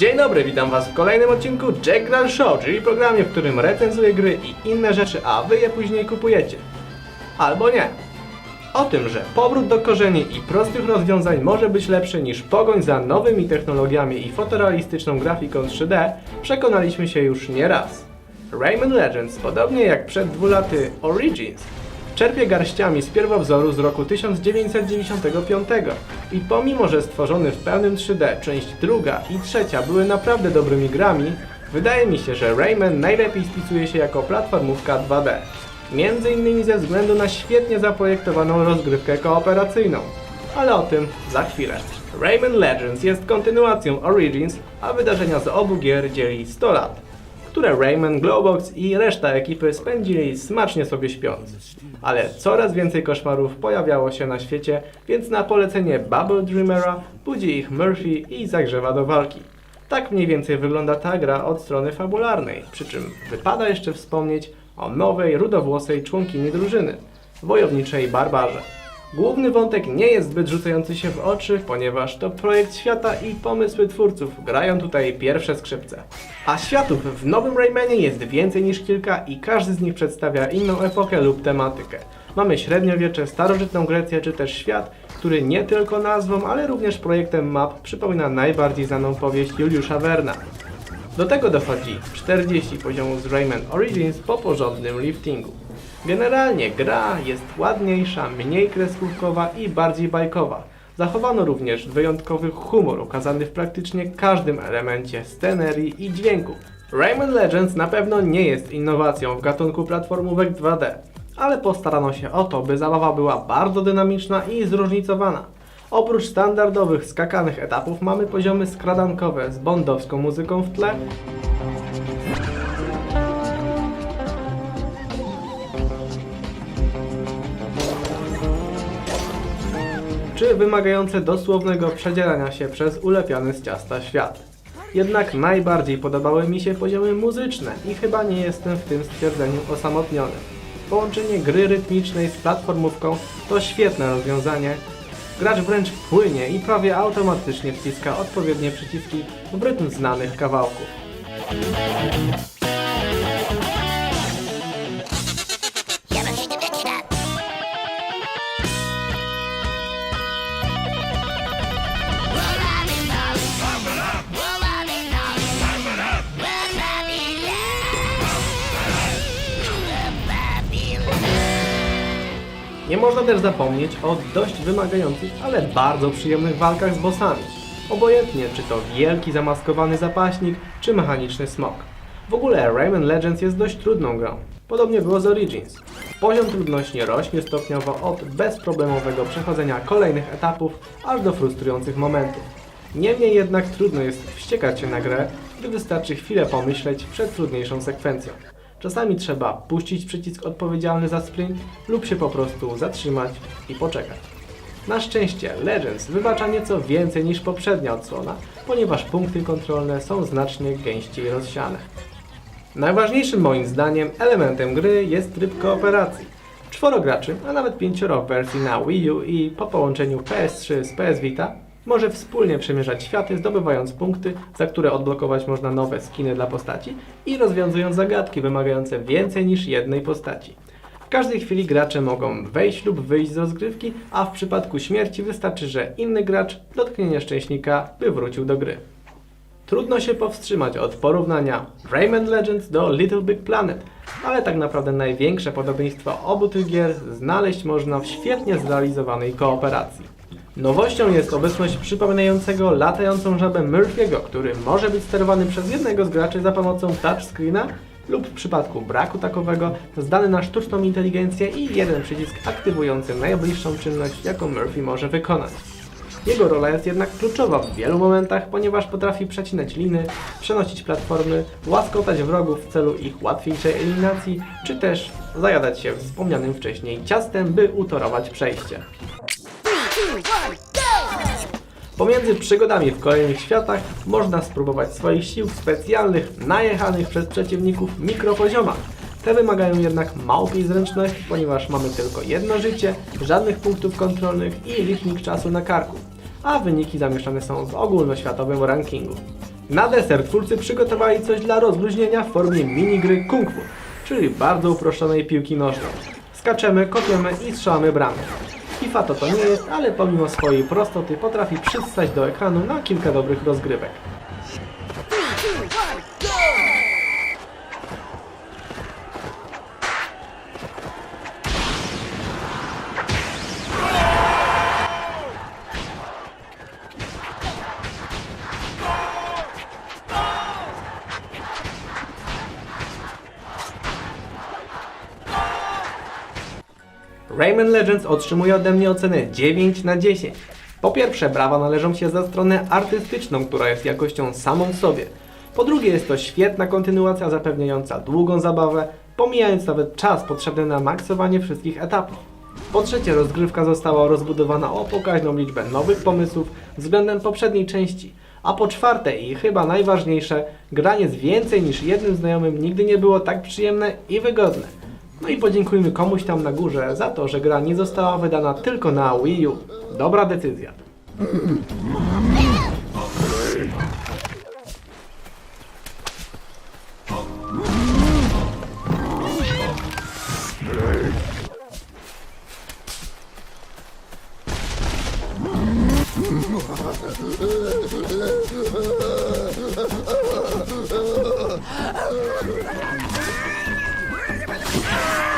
Dzień dobry, witam was w kolejnym odcinku Jack Gra Show, czyli programie, w którym recenzuję gry i inne rzeczy, a wy je później kupujecie. Albo nie. O tym, że powrót do korzeni i prostych rozwiązań może być lepszy niż pogoń za nowymi technologiami i fotorealistyczną grafiką 3D, przekonaliśmy się już nie raz. Rayman Legends, podobnie jak przed dwu laty Origins, czerpie garściami z pierwowzoru z roku 1995 i pomimo, że stworzony w pełnym 3D część druga i trzecia były naprawdę dobrymi grami, wydaje mi się, że Rayman najlepiej spisuje się jako platformówka 2D. Między innymi ze względu na świetnie zaprojektowaną rozgrywkę kooperacyjną. Ale o tym za chwilę. Rayman Legends jest kontynuacją Origins, a wydarzenia z obu gier dzieli 100 lat które Rayman, Glowbox i reszta ekipy spędzili smacznie sobie śpiąc. Ale coraz więcej koszmarów pojawiało się na świecie, więc na polecenie Bubble Dreamera budzi ich Murphy i zagrzewa do walki. Tak mniej więcej wygląda ta gra od strony fabularnej, przy czym wypada jeszcze wspomnieć o nowej, rudowłosej członkini drużyny, wojowniczej Barbarze. Główny wątek nie jest zbyt rzucający się w oczy, ponieważ to projekt świata i pomysły twórców grają tutaj pierwsze skrzypce. A światów w nowym Raymanie jest więcej niż kilka i każdy z nich przedstawia inną epokę lub tematykę. Mamy średniowiecze, starożytną Grecję czy też świat, który nie tylko nazwą, ale również projektem map przypomina najbardziej znaną powieść Juliusza Werna. Do tego dochodzi 40 poziomów z Rayman Origins po porządnym liftingu. Generalnie gra jest ładniejsza, mniej kreskówkowa i bardziej bajkowa. Zachowano również wyjątkowy humor ukazany w praktycznie każdym elemencie scenerii i dźwięku. Rayman Legends na pewno nie jest innowacją w gatunku platformówek 2D, ale postarano się o to, by zabawa była bardzo dynamiczna i zróżnicowana. Oprócz standardowych skakanych etapów mamy poziomy skradankowe z bondowską muzyką w tle, czy wymagające dosłownego przedzierania się przez ulepiony z ciasta świat. Jednak najbardziej podobały mi się poziomy muzyczne i chyba nie jestem w tym stwierdzeniu osamotniony. Połączenie gry rytmicznej z platformówką to świetne rozwiązanie. Gracz wręcz płynie i prawie automatycznie wciska odpowiednie przyciski w rytm znanych kawałków. Nie można też zapomnieć o dość wymagających, ale bardzo przyjemnych walkach z bossami. Obojętnie, czy to wielki zamaskowany zapaśnik, czy mechaniczny smok. W ogóle Rayman Legends jest dość trudną grą. Podobnie było z Origins. Poziom trudności rośnie stopniowo od bezproblemowego przechodzenia kolejnych etapów, aż do frustrujących momentów. Niemniej jednak trudno jest wściekać się na grę, gdy wystarczy chwilę pomyśleć przed trudniejszą sekwencją. Czasami trzeba puścić przycisk odpowiedzialny za sprint lub się po prostu zatrzymać i poczekać. Na szczęście Legends wybacza nieco więcej niż poprzednia odsłona, ponieważ punkty kontrolne są znacznie gęściej rozsiane. Najważniejszym moim zdaniem elementem gry jest tryb kooperacji. Czworo graczy, a nawet pięcioro w wersji na Wii U i po połączeniu PS3 z PS Vita może wspólnie przemierzać światy, zdobywając punkty, za które odblokować można nowe skiny dla postaci i rozwiązując zagadki wymagające więcej niż jednej postaci. W każdej chwili gracze mogą wejść lub wyjść z rozgrywki, a w przypadku śmierci wystarczy, że inny gracz dotknie nieszczęśnika, by wrócił do gry. Trudno się powstrzymać od porównania Rayman Legends do Little Big Planet, ale tak naprawdę największe podobieństwo obu tych gier znaleźć można w świetnie zrealizowanej kooperacji. Nowością jest obecność przypominającego latającą żabę Murphy'ego, który może być sterowany przez jednego z graczy za pomocą touchscreena lub w przypadku braku takowego zdany na sztuczną inteligencję i jeden przycisk aktywujący najbliższą czynność, jaką Murphy może wykonać. Jego rola jest jednak kluczowa w wielu momentach, ponieważ potrafi przecinać liny, przenosić platformy, łaskotać wrogów w celu ich łatwiejszej eliminacji, czy też zajadać się wspomnianym wcześniej ciastem, by utorować przejście. Pomiędzy przygodami w kolejnych światach można spróbować swoich sił w specjalnych, najechanych przez przeciwników mikropoziomach. Te wymagają jednak małpiej zręczności, ponieważ mamy tylko jedno życie, żadnych punktów kontrolnych i licznik czasu na karku, a wyniki zamieszczane są w ogólnoświatowym rankingu. Na deser twórcy przygotowali coś dla rozluźnienia w formie minigry Kung Fu, czyli bardzo uproszczonej piłki nożnej. Skaczemy, kopiemy i strzelamy bramy. FIFA to to nie jest, ale pomimo swojej prostoty potrafi przystać do ekranu na kilka dobrych rozgrywek. Rayman Legends otrzymuje ode mnie ocenę 9 na 10. Po pierwsze, brawa należą się za stronę artystyczną, która jest jakością samą w sobie. Po drugie, jest to świetna kontynuacja zapewniająca długą zabawę, pomijając nawet czas potrzebny na maksowanie wszystkich etapów. Po trzecie, rozgrywka została rozbudowana o pokaźną liczbę nowych pomysłów względem poprzedniej części. A po czwarte i chyba najważniejsze, granie z więcej niż jednym znajomym nigdy nie było tak przyjemne i wygodne. No i podziękujmy komuś tam na górze za to, że gra nie została wydana tylko na Wii U. Dobra decyzja. Ah!